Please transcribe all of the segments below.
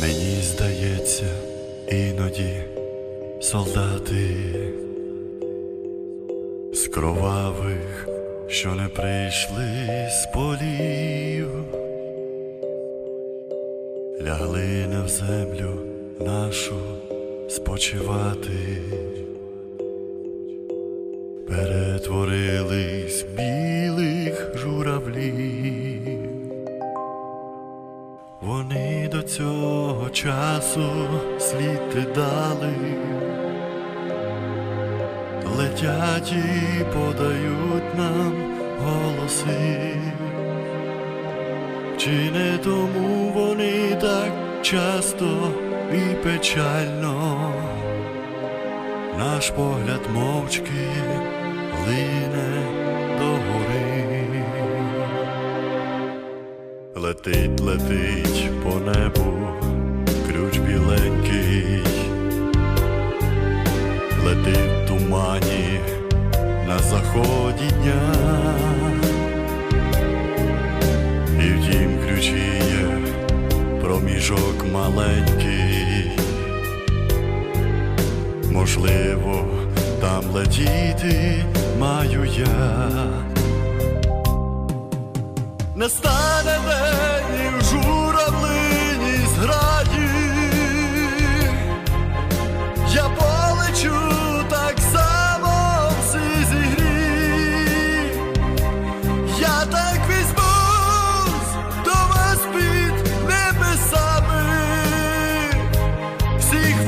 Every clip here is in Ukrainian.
Мені здається, іноді солдати з кровавих, що не прийшли з полів, лягли не в землю нашу спочивати, перетворились білих журавлів. Вони до цього часу сліти дали, летять і подають нам голоси, чи не тому вони так часто і печально, наш погляд мовчки лине Летить, летить по небу ключ біленький, летить в тумані на заході дня, і в тім ключі є проміжок маленький, можливо, там летіти маю я. Не стань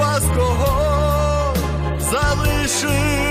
вас кого залишив.